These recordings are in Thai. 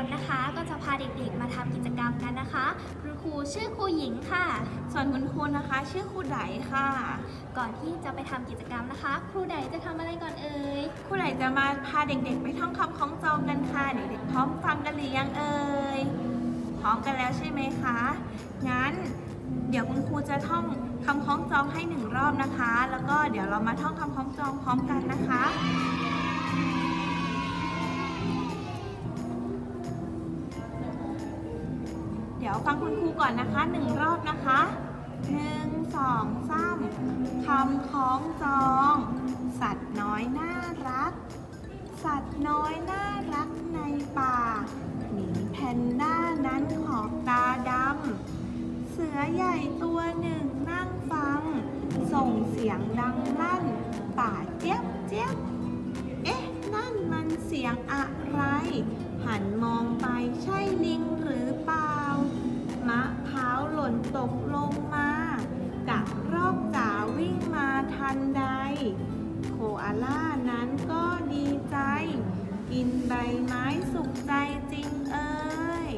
คนนะคะ ก็จะพาเด็กๆมาทำกิจกรรมกันนะคะคุณครูชื่อครูหญิงค่ะ ส่วนคุณครูนะคะ ชื่อครูไดค่ะ ก่อนที่จะไปทำกิจกรรมนะคะ ครูใดจะทำอะไรก่อนเอ่ยครูไดจะมาพาเด็กๆ ไปท่องคำคล้องจองกันค่ะเด็กๆพร้อมฟังกันหรือยังเอ่ยพร้อมกันแล้วใช่ไหมคะงั้นเดี๋ยวคุณครูจะท่องคำคล้องจองให้หนึ่งรอบนะคะ แล้วก็เดี๋ยวเรามาท่องคำคล้องจองพร้อมกันนะคะ ยวฟังคุณครูก่อนนะคะหนึ่งรอบนะคะหนึ่งสองสามคำคล้องจอง สัตว์น้อยน่ารัก สัตว์น้อยน่ารักในป่าหมีแพนด้านั้นขอบตาดำ เสือใหญ่ตัวหนึ่งนั่งฟัง ส่งเสียงดังลั่น ป่าเจี๊ยบเจี๊ยบเอ๊ะ นั่นมันเสียงอะไร ตกลงมากะรอกจ๋าวิ่งมาทันใด โคอาล่านั้นก็ดีใจ กินใบไม้สุขใจจริงเอ่ย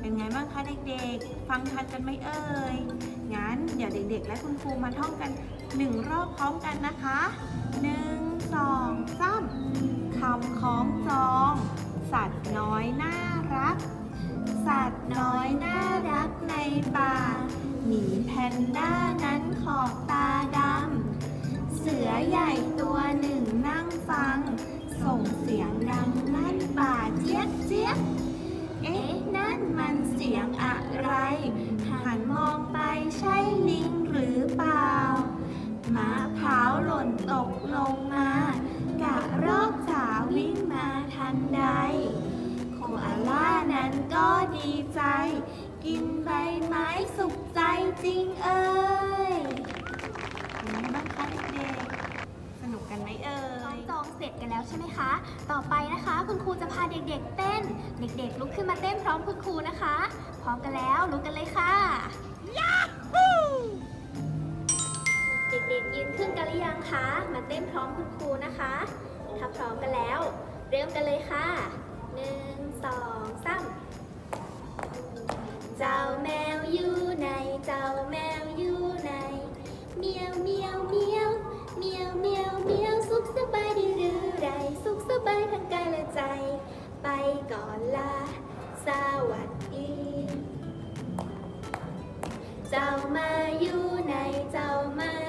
เป็นไงบ้างคะเด็กๆ ฟังทันกันไหมเอ่ย งั้นเดี๋ยวเด็กๆ และคุณครูมาท่องกันหนึ่งรอบพร้อมกันนะคะหนึ่งสองสามคำคล้องจอง สัตว์น้อยน่ารัก สัตว์น้อยน่ารักในป่า หมีแพนด้านั้นขอบตาดำ เสือใหญ่ตัวหนึ่งนั่งฟัง ส่งเสียงดังลั่นป่าเจี๊ยบเจี๊ยบเอ๊ะ นั่นมันเสียงอะไร หันมองไปใช่ลิงหรือเปล่าหมะพร้าวหล่นตกลงมากะรอกจ๋าวิ่งมาทันใด อาล่านั้นก็ดีใจ กินใบไม้สุขใจจริงเอ่ยเป็นไงบ้างคะเด็กๆ สนุกกันไหมเอ่น้อยงจองเสร็จกันแล้วใช่ไหมคะ ต่อไปนะคะ คุณครูจะพาเด็กๆ เต้น เด็กๆ ลุกขึ้นมาเต้นพร้อมคุณครูนะคะ พร้อมกันแล้วลุกกันเลยค่ะ เด็กๆ ยืนขึ้นกันหรือยังคะ มาเต้นพร้อมคุณครูนะคะ ถ้าพร้อมกันแล้ว เริ่มกันเลยค่ะหนึ่ง สองสามเจ้าแมวอยู่ในเจ้าแมวอยู่ในเมียวเมียวเมียวเมียวเมียวเมียวสุขสบายดีหรือไรสุขสบายทั้งกายและใจ ไปก่อนลาสวัสดีเจ้ามาอยู่ในเจ้ามา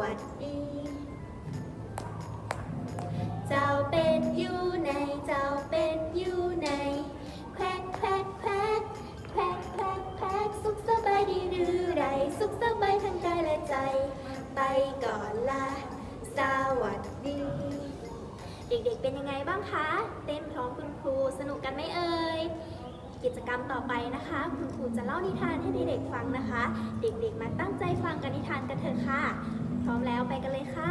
วัสดี เจ้าเป็ดอยู่ใน เจ้าเป็ดอยู่ใน แควกแควกแควกแควกแควกแควกสุขสบายดีหรือไร สุขสบายทั้งกายและใจ ไปก่อนลาสวัสดี เด็กๆเป็นยังไงบ้างคะ เต้นพร้อมคุณครูสนุกกันไหมเอ่ยกิจกรรมต่อไปนะคะ คุณครูจะเล่านิทานให้เด็กๆฟังนะคะ เด็กๆมาตั้งใจฟังกันนิทานกันเถอะค่ะ พร้อมแล้วไปกันเลยค่ะ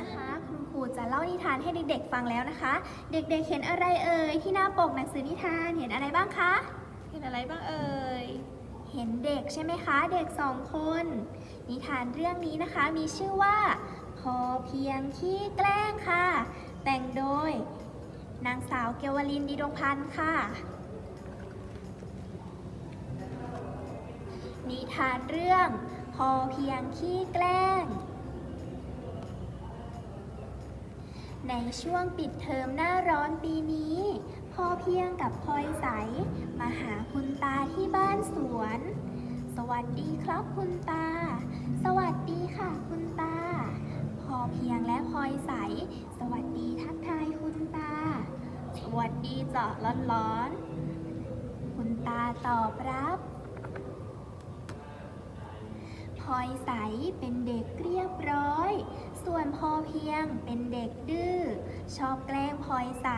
นะคะคุณครูจะเล่านิทานให้เด็กๆฟังแล้วนะคะ เด็กๆเห็นอะไรเอ่ยที่หน้าปกหนังสือนิทานเห็นอะไรบ้างคะ เห็นอะไรบ้างเอ่ย เห็นเด็กใช่ไหมคะ เด็กสองคน นิทานเรื่องนี้นะคะมีชื่อว่า พอเพียงขี้แกล้งค่ะ แต่งโดย นางสาวเกวลินดีดวงพันธ์ค่ะนิทานเรื่อง พอเพียงขี้แกล้ง ในช่วงปิดเทอมหน้าร้อนปีนี้ พอเพียงกับพลอยใส มาหาคุณตาที่บ้านสวน สวัสดีครับคุณตา สวัสดีค่ะคุณตา พอเพียงและพลอยใส สวัสดีทักทายคุณตา สวัสดีเจาะร้อนๆ คุณตาตอบรับ พลอยใสเป็นเด็กเรียบร้อย ส่วนพอเพียงเป็นเด็กดื้อชชอบแกล้งพลอยใส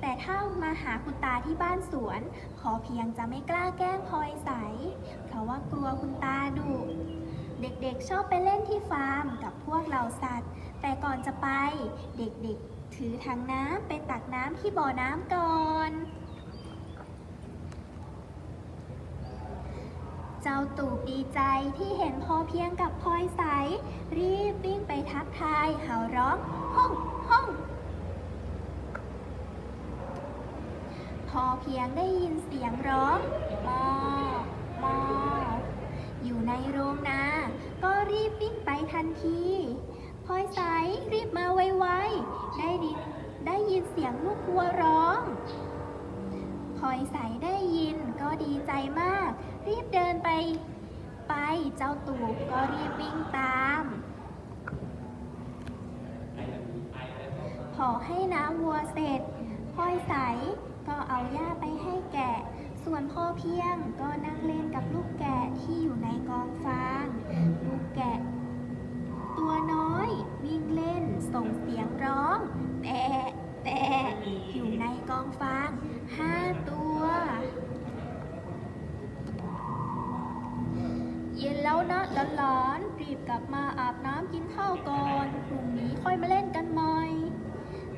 แต่ถ้ามาหาคุณตาที่บ้านสวน พอเพียงจะไม่กล้าแกล้งพลอยใส เพราะว่ากลัวคุณตาดุเด็กๆชอบไปเล่นที่ฟาร์มกับพวกเหล่าสัตว์ แต่ก่อนจะไป เด็กๆ ถือถังน้ำไปตักน้ำที่บ่อน้ำก่อน เจ้าตูบดีใจที่เห็นพอเพียงกับพลอยใส รีบวิ่งไปทักทายเห่าร้องห้องห้อง พอเพียงได้ยินเสียงร้องมอมออยู่ในโรงนา ก็รีบวิ่งไปทันทีพลอยใสรีบมาไวๆได้ดิได้ยินเสียงลูกวัวร้องพลอยใสได้ยินก็ดีใจมาก รีบเดิน ไปไปเจ้าตูบก็รีบวิ่งตามพอให้น้ำวัวเสร็จพลอยใสก็เอาหญ้าไปให้แกะ ส่วนพ่อเพียงก็นั่งเล่นกับลูกแกะที่อยู่ในกองฟาง ลูกแกะ ตัวน้อยวิ่งเล่นส่งเสียงร้อง แต่แต่อยู่ในกองฟางห้าตัว แล้วนะหลานๆรีบกลับมาอาบน้ำกินข้าวก่อนพรุ่งนี้ค่อยมาเล่นกันใหม่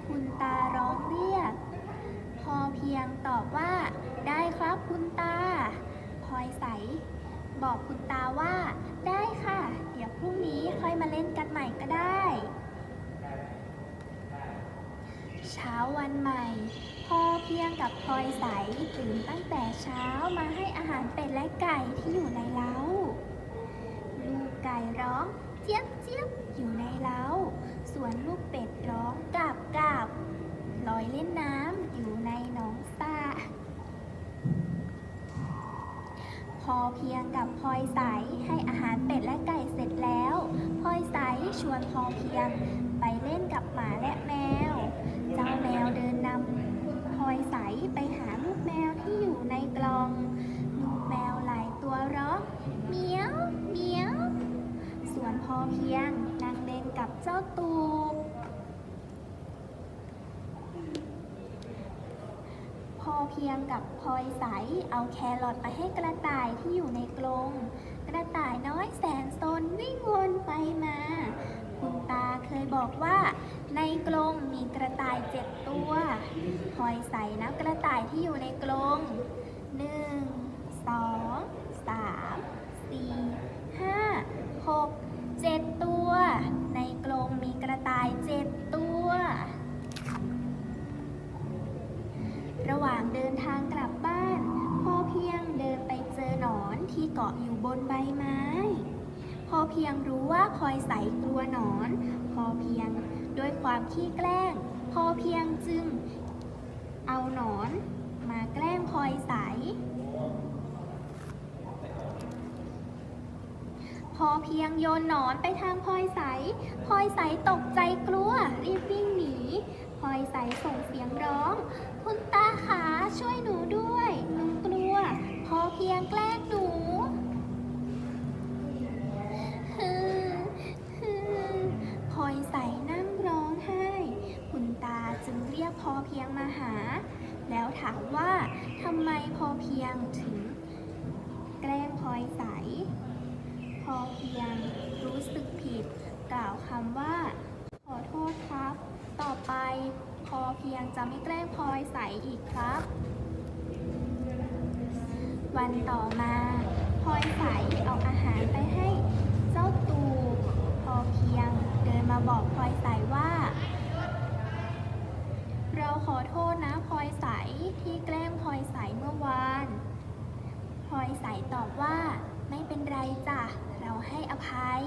คุณตาร้องเรียก พอเพียงตอบว่า ได้ครับคุณตาพลอยใส บอกคุณตาว่า ได้ค่ะ เดี๋ยวพรุ่งนี้ค่อยมาเล่นกันใหม่ก็ได้ เช้าวันใหม่พอเพียงกับพลอยใสตื่นตั้งแต่เช้ามาให้อาหารเป็ดและไก่ที่อยู่ในเล้าลูกไก่ร้องเจี๊ยบเจี๊ยบอยู่ในเล้า ส่วนลูกเป็ดร้องกาบกาบลอยเล่นน้ำอยู่ในหนองสระพอ เพียงกับพลอยใสให้อาหารเป็ดและไก่เสร็จแล้วพลอยใสชวนพอเพียงไปเล่นกับหมา เพียงกับพลอยใส เอาแครอทไปให้กระต่ายที่อยู่ในกรงกระต่ายน้อยแสนซนวิ่งวนไปมา คุณตาเคยบอกว่า ในกรงมีกระต่ายเจ็ดตัวพลอยใสนับกระต่ายที่อยู่ในกรงหนึ่งสองสามสี่ห้าหกเจ็ดตัว ในกรงมีกระต่ายเจ็ดตัว ระหว่างเดินทางกลับบ้าน พ่อเพียงเดินไปเจอหนอนที่เกาะอยู่บนใบไม้ พ่อเพียงรู้ว่าพลอยใสกลัวหนอน พ่อเพียงด้วยความขี้แกล้ง พ่อเพียงจึง เอาหนอนมาแกล้งพลอยใส พอเพียงโยนหนอนไปทางพลอยใสพลอยใสตกใจกลัวรีบวิ่งหนี อยใสส่งเสียงร้อง คุณตาขาช่วยหนูด้วยหนูกลัว พอเพียงแกล้งหนูฮึฮึพลอยใสนั่งร้องไห้ คุณตาจึงเรียกพอเพียงมาหา แล้วถามว่าทำไมพอเพียงถึง แกล้งพลอยใส พอเพียงรู้สึกผิด กล่าวคำว่า ขอโทษครับ ต่อไปพอเพี ยงจะไม่แกล้งพลอยใสอีกครับ วันต่อมาพลอยใสเอาอาหารไปให้เจ้าตูพอเพียงเดินมาบอกพลอยใสว่า เราขอโทษนะพลอยใสที่แกล้งพลอยใสเมื่อวานพลอยใสตอบว่าไม่เป็นไรจ้ะ เราให้อภัย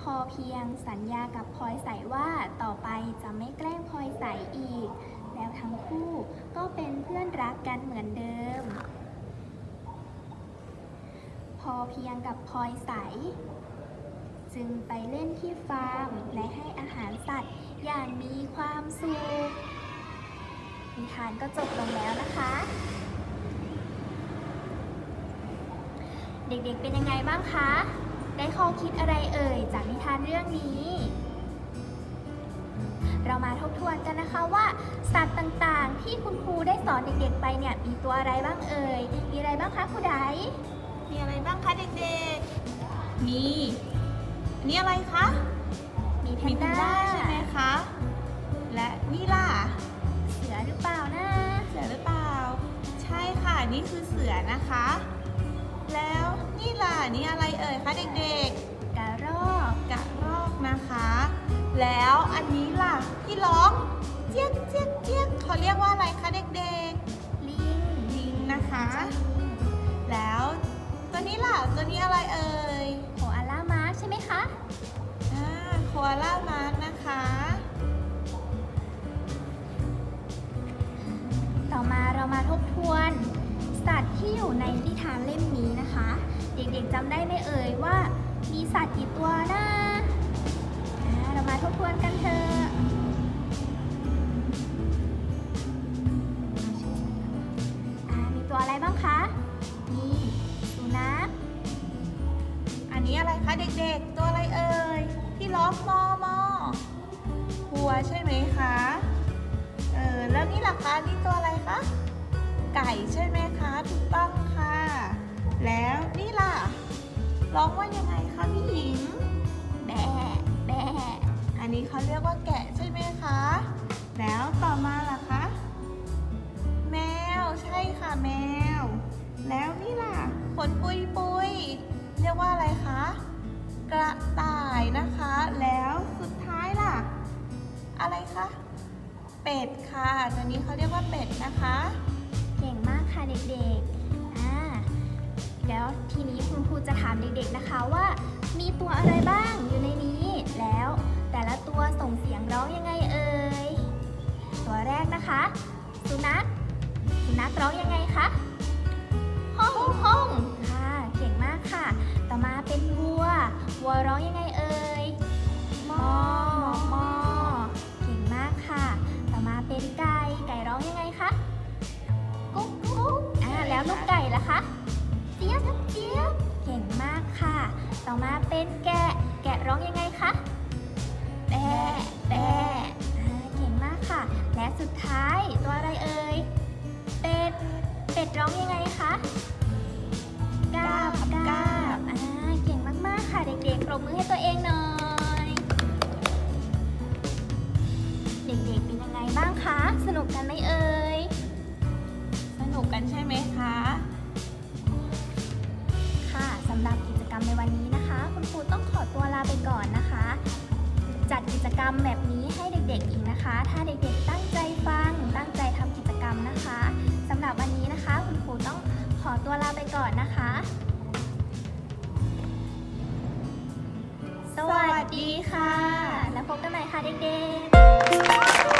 พอเพียงสัญญากับพลอยใสว่าต่อไปจะไม่แกล้งพลอยใสอีก แล้วทั้งคู่ก็เป็นเพื่อนรักกันเหมือนเดิม พอเพียงกับพลอยใส จึงไปเล่นที่ฟาร์มและให้อาหารสัตว์อย่างมีความสุขนิทานก็จบลงแล้วนะคะ เด็กๆเป็นยังไงบ้างคะ ไได้ข้อคิดอะไรเอ่ย จากนิทานเรื่องนี้ เรามาทบทวนกันนะคะว่า สัตว์ต่างๆ ที่คุณครูได้สอนเด็กๆไปเนี่ยมีตัวอะไรบ้างเอ่ย มีอะไรบ้างคะครูไดมีอะไรบ้างคะเด็กๆ มีอันนี่อะไรคะ มีแพมีนแพนด้าด้าใช่ไหมคะ และนี่ล่ะ เสือหรือเปล่านะ เสือหรือเปล่า ใช่ค่ะ นี่คือเสือนะคะ แล้วนี่ ล่ะ นี่อะไรเอ่ยคะเด็กกระรอกๆกระรอกนะคะ แล้วอันนี้ล่ะที่ร้องเจี๊ยกเจี๊ยกเจี๊ยกเขาเรียกว่าอะไรคะเด็กลิงๆลิงนะคะ แล้วตัวนี้ล่ะตัวนี้อะไรเอ่ยโคอาล่ามาร์ใช่ไหมคะอ่าโคอาล่ามาร์กนะคะ ต่อมาเรามาทบทวน สัตว์ที่อยู่ในนิทานเล่มนี้นะคะ เด็กๆจำได้ไหมเอ่ยว่ามีสัตว์กี่ตัวนะเรามาทบทวนกันเถอะมีตัวอะไรบ้างคะ มีสุนัข อันนี้อะไรคะเด็กๆ ตัวอะไรเอ่ย ที่ร้องมอมอวัวใช่ไหมคะ เออ แล้วนี่ล่ะคะ นี่ตัวอะไรคะ ไก่ใช่ไหมคะ ถูกต้องค่ะ แล้วนี่ล่ะ ร้องว่ายังไงคะพี่หญิง แบะแบะอันนี้เขาเรียกว่าแกะใช่ไหมคะ แล้วต่อมาล่ะคะ แมวใช่ค่ะแมว แล้วนี่ล่ะ ขนปุยปุยเรียกว่าอะไรคะ กระต่ายนะคะ แล้วสุดท้ายล่ะ อะไรคะ เป็ดค่ะ ตัวนี้เขาเรียกว่าเป็ดนะคะ เก่งมากค่ะเด็กๆ แล้วทีนี้คุณครูจะถามเด็กๆนะคะว่า มีตัวอะไรบ้างอยู่ในนี้ แล้วแต่ละตัวส่งเสียงร้องยังไงเอ่ย ตัวแรกนะคะ สุนัข สุนัขร้องยังไงคะ ต่อมาเป็นแกะ แกะร้องยังไงคะแบะแบะอ่าเก่งมากค่ะ และสุดท้ายตัวอะไรเอ่ย เป็ด เป็ดร้องยังไงคะกาบกาบอ่าเก่งมากๆค่ะเด็กๆปรบมือให้ตัวเองหน่อย เด็กๆเป็นยังไงบ้างคะ สนุกกันไหมเอ่ย สนุกกันใช่ไหมคะ ค่ะสำหรับกิจกรรมในวันนี้นะคะ คุณครูต้องขอตัวลาไปก่อนนะคะ จัดกิจกรรมแบบนี้ให้เด็กๆอีกนะคะ ถ้าเด็กๆตั้งใจฟัง ตั้งใจทำกิจกรรมนะคะสำหรับวันนี้นะคะ คุณครูต้องขอตัวลาไปก่อนนะคะ สวัสดีค่ะ แล้วพบกันใหม่ค่ะเด็กๆ